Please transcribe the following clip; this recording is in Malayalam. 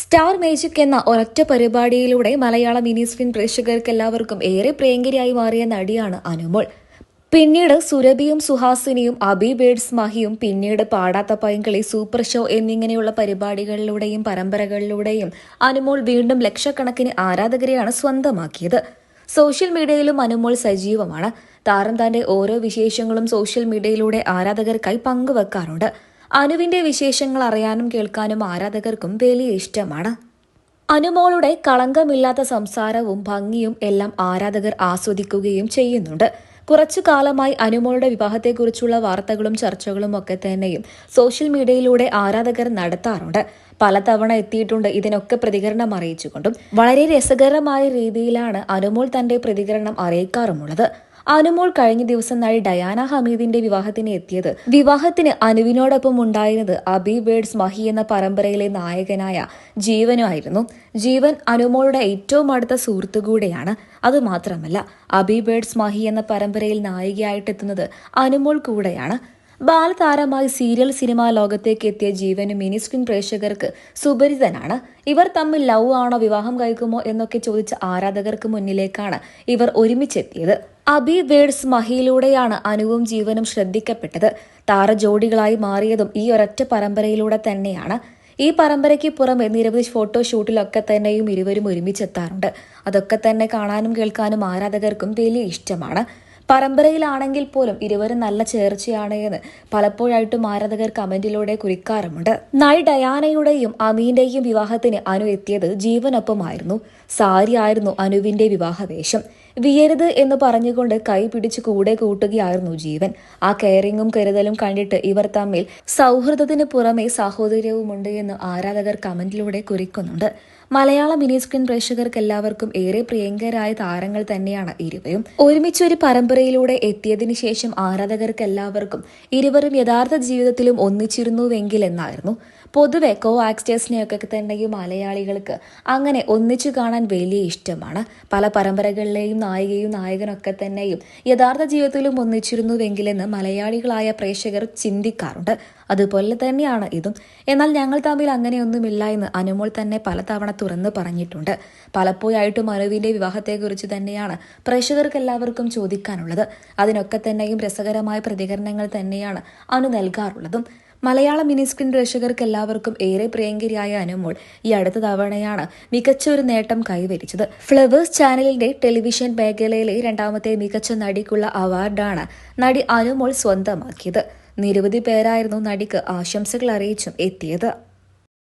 സ്റ്റാർ മേജിക് എന്ന ഒരൊറ്റ പരിപാടിയിലൂടെ മലയാള മിനി സ്ക്രീൻ പ്രേക്ഷകർക്ക് എല്ലാവർക്കും ഏറെ പ്രിയങ്കരിയായി മാറിയ നടിയാണ് അനുമോൾ. പിന്നീട് സുരഭിയും സുഹാസിനിയും അബി ബേഡ്സ് മഹിയും പിന്നീട് പാടാത്ത പൈങ്കളി സൂപ്പർ ഷോ എന്നിങ്ങനെയുള്ള പരിപാടികളിലൂടെയും പരമ്പരകളിലൂടെയും അനുമോൾ വീണ്ടും ലക്ഷക്കണക്കിന് ആരാധകരെയാണ് സ്വന്തമാക്കിയത്. സോഷ്യൽ മീഡിയയിലും അനുമോൾ സജീവമാണ്. താരം തന്റെ ഓരോ വിശേഷങ്ങളും സോഷ്യൽ മീഡിയയിലൂടെ ആരാധകർക്കായി പങ്കുവെക്കാറുണ്ട്. അനുവിന്റെ വിശേഷങ്ങൾ അറിയാനും കേൾക്കാനും ആരാധകർക്കും വലിയ ഇഷ്ടമാണ്. അനുമോളുടെ കളങ്കമില്ലാത്ത സംസാരവും ഭംഗിയും എല്ലാം ആരാധകർ ആസ്വദിക്കുകയും ചെയ്യുന്നുണ്ട്. കുറച്ചു കാലമായി അനുമോളുടെ വിവാഹത്തെക്കുറിച്ചുള്ള വാർത്തകളും ചർച്ചകളും ഒക്കെ തന്നെയും സോഷ്യൽ മീഡിയയിലൂടെ ആരാധകർ നടത്താറുണ്ട്. പലതവണ എത്തിയിട്ടുണ്ട് ഇതിനൊക്കെ പ്രതികരണം അറിയിച്ചുകൊണ്ടും. വളരെ രസകരമായ രീതിയിലാണ് അനുമോൾ തന്റെ പ്രതികരണം അറിയിക്കാറുമുള്ളത്. അനുമോൾ കഴിഞ്ഞ ദിവസം നടി ഡയാന ഹമീദിന്റെ വിവാഹത്തിന് എത്തിയത്. വിവാഹത്തിന് അനുവിനോടൊപ്പം ഉണ്ടായിരുന്നത് അബി ബേഡ്സ് മഹി എന്ന പരമ്പരയിലെ നായകനായ ജീവനുമായിരുന്നു. ജീവൻ അനുമോളുടെ ഏറ്റവും അടുത്ത സുഹൃത്തു കൂടെയാണ്. അതുമാത്രമല്ല അബി ബേഡ്സ് മഹി എന്ന പരമ്പരയിൽ നായികയായിട്ടെത്തുന്നത് അനുമോൾ കൂടെയാണ്. ബാലതാരമായി സീരിയൽ സിനിമാ ലോകത്തേക്ക് എത്തിയ ജീവനും മിനി സ്ക്രീൻ പ്രേക്ഷകർക്ക് സുപരിതനാണ് ഇവർ തമ്മിൽ ലവ് ആണോ വിവാഹം കഴിക്കുമോ എന്നൊക്കെ ചോദിച്ച ആരാധകർക്ക് മുന്നിലേക്കാണ് ഇവർ ഒരുമിച്ചെത്തിയത്. അബി വേഡ്സ് മഹിയിലൂടെയാണ് അനുവും ജീവനും ശ്രദ്ധിക്കപ്പെട്ടത്. താര ജോഡികളായി മാറിയതും ഈ ഒരൊറ്റ പരമ്പരയിലൂടെ തന്നെയാണ്. ഈ പരമ്പരയ്ക്ക് പുറമെ നിരവധി ഫോട്ടോഷൂട്ടിലൊക്കെ തന്നെയും ഇരുവരും ഒരുമിച്ചെത്താറുണ്ട്. അതൊക്കെ തന്നെ കാണാനും കേൾക്കാനും ആരാധകർക്കും വലിയ ഇഷ്ടമാണ്. പരമ്പരയിലാണെങ്കിൽ പോലും ഇരുവരും നല്ല ചേർച്ചയാണ് എന്ന് പലപ്പോഴായിട്ടും ആരാധകർ കമന്റിലൂടെ കുറിക്കാറുമുണ്ട്. നടി ഡയാനയുടെയും അമീന്റെയും വിവാഹത്തിന് അനു എത്തിയത് ജീവനൊപ്പമായിരുന്നു. സാരി ആയിരുന്നു അനുവിന്റെ വിവാഹവേഷം. വിയരുത് എന്ന് പറഞ്ഞുകൊണ്ട് കൈ പിടിച്ച് കൂടെ കൂട്ടുകയായിരുന്നു ജീവൻ. ആ കെയറിങ്ങും കരുതലും കണ്ടിട്ട് ഇവർ തമ്മിൽ സൗഹൃദത്തിന് പുറമെ സാഹോദര്യവുമുണ്ട് എന്ന് ആരാധകർ കമന്റിലൂടെ കുറിക്കുന്നുണ്ട്. മലയാള മിനി സ്ക്രീൻ പ്രേക്ഷകർക്ക് എല്ലാവർക്കും ഏറെ പ്രിയങ്കരായ താരങ്ങൾ തന്നെയാണ് ഇരുവരും. ഒരുമിച്ച് ഒരു പരമ്പരയിലൂടെ എത്തിയതിനു ശേഷം ആരാധകർക്ക് എല്ലാവർക്കും ഇരുവരും യഥാർത്ഥ ജീവിതത്തിലും ഒന്നിച്ചിരുന്നുവെങ്കിൽ എന്നായിരുന്നു. പൊതുവെ കോ ആക്ടേഴ്സിനെയൊക്കെ തന്നെയും മലയാളികൾക്ക് അങ്ങനെ ഒന്നിച്ചു കാണാൻ വലിയ ഇഷ്ടമാണ്. പല പരമ്പരകളിലെയും നായികയും നായകനൊക്കെ തന്നെയും യഥാർത്ഥ ജീവിതത്തിലും ഒന്നിച്ചിരുന്നുവെങ്കിലെന്ന് മലയാളികളായ പ്രേക്ഷകർ ചിന്തിക്കാറുണ്ട്. അതുപോലെ തന്നെയാണ് ഇതും. എന്നാൽ ഞങ്ങൾ തമ്മിൽ അങ്ങനെയൊന്നുമില്ല എന്ന് അനുമോൾ തന്നെ പലതവണ തുറന്നു പറഞ്ഞിട്ടുണ്ട്. പലപ്പോഴായിട്ടും അനുവിന്റെ വിവാഹത്തെക്കുറിച്ച് തന്നെയാണ് പ്രേക്ഷകർക്ക് എല്ലാവർക്കും ചോദിക്കാനുള്ളത്. അതിനൊക്കെ തന്നെയും രസകരമായ പ്രതികരണങ്ങൾ തന്നെയാണ് അനു നൽകാറുള്ളതും. മലയാള മിനി സ്ക്രീൻ പ്രേക്ഷകർക്ക് എല്ലാവർക്കും ഏറെ പ്രിയങ്കരിയായ അനുമോൾ ഈ അടുത്ത തവണയാണ് മികച്ച ഒരു നേട്ടം കൈവരിച്ചത്. ഫ്ലവേഴ്സ് ചാനലിന്റെ ടെലിവിഷൻ മേഖലയിലെ രണ്ടാമത്തെ മികച്ച നടിക്കുള്ള അവാർഡാണ് നടി അനുമോൾ സ്വന്തമാക്കിയത്. നിരവധി പേരായിരുന്നു നടിക്ക് ആശംസകൾ അറിയിച്ചും എത്തിയത്.